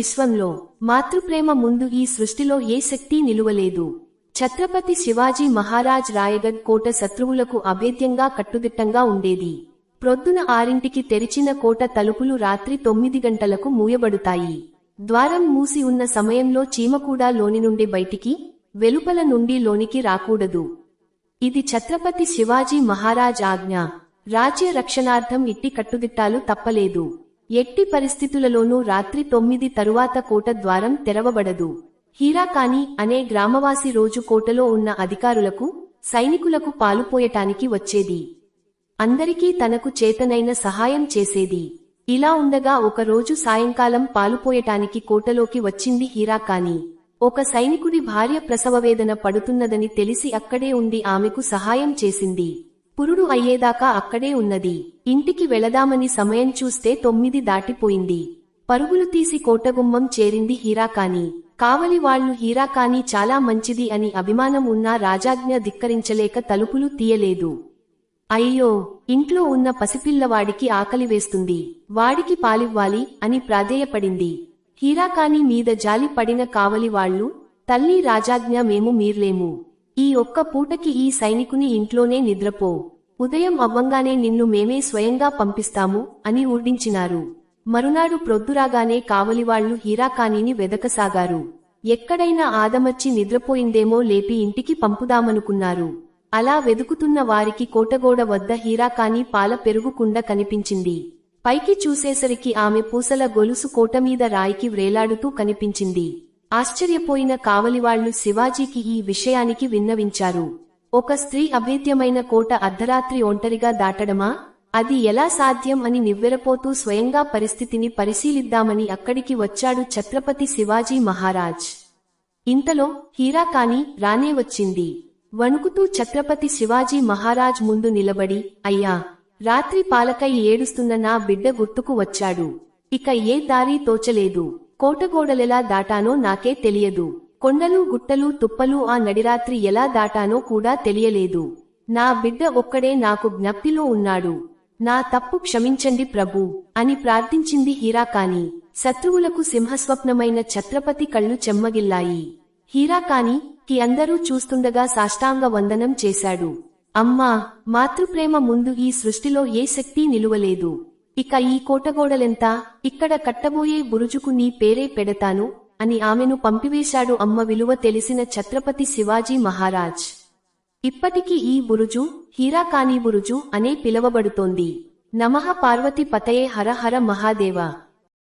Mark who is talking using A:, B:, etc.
A: విశ్వంలో మాతృప్రేమ ముందు ఈ సృష్టిలో ఏ శక్తి నిలువలేదు. ఛత్రపతి శివాజీ మహారాజ్ రాయగఢ్ కోట శత్రువులకు అభేద్యంగా కట్టుదిట్టంగా ఉండేది. ప్రొద్దున ఆరింటికి తెరిచిన కోట తలుపులు రాత్రి తొమ్మిది గంటలకు మూయబడుతాయి. ద్వారం మూసి ఉన్న సమయంలో చీమ కూడా లోని నుండి బయటికి వెలుపల నుండి లోనికి రాకూడదు. ఇది ఛత్రపతి శివాజీ మహారాజ్ ఆజ్ఞ. రాజ్య రక్షణార్థం ఇట్టి కట్టుదిట్టాలు తప్పలేదు. ఎట్టి పరిస్థితులలోనూ రాత్రి తొమ్మిది తరువాత కోట ద్వారం తెరవబడదు. హీరాకాని అనే గ్రామవాసి రోజు కోటలో ఉన్న అధికారులకు సైనికులకు పాలుపోయటానికి వచ్చేది. అందరికీ తనకు చేతనైన సహాయం చేసేది. ఇలా ఉండగా ఒకరోజు సాయంకాలం పాలుపోయటానికి కోటలోకి వచ్చింది హీరాకాని. ఒక సైనికుడి భార్య ప్రసవవేదన పడుతున్నదని తెలిసి అక్కడే ఉండి ఆమెకు సహాయం చేసింది. పురుడు అయ్యేదాకా అక్కడే ఉన్నది. ఇంటికి వెళదామని సమయం చూస్తే తొమ్మిది దాటిపోయింది. పరుగులు తీసి కోటగుమ్మం చేరింది హీరాకాని. కావలి వాళ్ళు హీరాకాని చాలా మంచిది అని అభిమానం ఉన్నా రాజాజ్ఞ ధిక్కరించలేక తలుపులు తీయలేదు. అయ్యో ఇంట్లో ఉన్న పసిపిల్లవాడికి ఆకలి వేస్తుంది. వాడికి పాలివ్వాలి అని ప్రాధేయపడింది. హీరాకాని మీద జాలి పడిన కావలి వాళ్ళు తల్లి రాజాజ్ఞ మేము మీర్లేము. ఈ ఒక్క పూటకి ఈ సైనికుని ఇంట్లోనే నిద్రపో. ఉదయం అవ్వంగానే నిన్ను మేమే స్వయంగా పంపిస్తాము అని ఊడించినారు మరునాడు ప్రొద్దురాగానే కావలివాళ్ళు హీరాకానీని వెదకసాగారు. ఎక్కడైనా ఆదమర్చి నిద్రపోయిందేమో లేపి ఇంటికి పంపుదామనుకున్నారు. అలా వెదుకుతున్న వారికి కోటగోడ వద్ద హీరాకాని పాల పెరుగుకుండ కనిపించింది. పైకి చూసేసరికి ఆమె పూసల గొలుసు కోటమీద రాయికి వ్రేలాడుతూ కనిపించింది. ఆశ్చర్యపోయిన కావలివాళ్ళు శివాజీకి ఈ విషయానికి విన్నవించారు. ఒక స్త్రీ అభేద్యమైన కోట అర్ధరాత్రి ఒంటరిగా దాటడమా? అది ఎలా సాధ్యం అని నివ్వెరపోతూ స్వయంగా పరిస్థితిని పరిశీలిద్దామని అక్కడికి వచ్చాడు ఛత్రపతి శివాజీ మహారాజ్. ఇంతలో హీరా కాని రానే వచ్చింది. వణుకుతూ ఛత్రపతి శివాజీ మహారాజ్ ముందు నిలబడి అయ్యా రాత్రి పాలకై ఏడుస్తున్న నా బిడ్డ గుర్తుకు వచ్చాడు. ఇక ఏ దారి తోచలేదు. కోటగోడలెలా దాటానో నాకే తెలియదు. కొండలు గుట్టలు తుప్పలు ఆ నడిరాత్రి ఎలా దాటానో కూడా తెలియలేదు. నా బిడ్డ ఒక్కడే నాకు జ్ఞప్తిలో ఉన్నాడు. నా తప్పు క్షమించండి ప్రభు అని ప్రార్థించింది హీరాకాని. శత్రువులకు సింహస్వప్నమైన ఛత్రపతి కళ్ళు చెమ్మగిల్లాయి. హీరాకాని కి అందరూ చూస్తుండగా సాష్టాంగ వందనం చేశాడు. అమ్మా మాతృప్రేమ ముందు ఈ సృష్టిలో ఏ శక్తి నిలువలేదు. ఇక ఈ కోటగోడలెంత? ఇక్కడ కట్టబోయే బురుజుకు నీ పేరే పెడతాను అని ఆమెను పంపివేశాడు అమ్మ విలువ తెలిసిన ఛత్రపతి శివాజీ మహారాజ్. ఇప్పటికీ ఈ బురుజు హీరాకాని బురుజు అనే పిలవబడుతోంది. నమః పార్వతి పతయే హర హర మహాదేవ.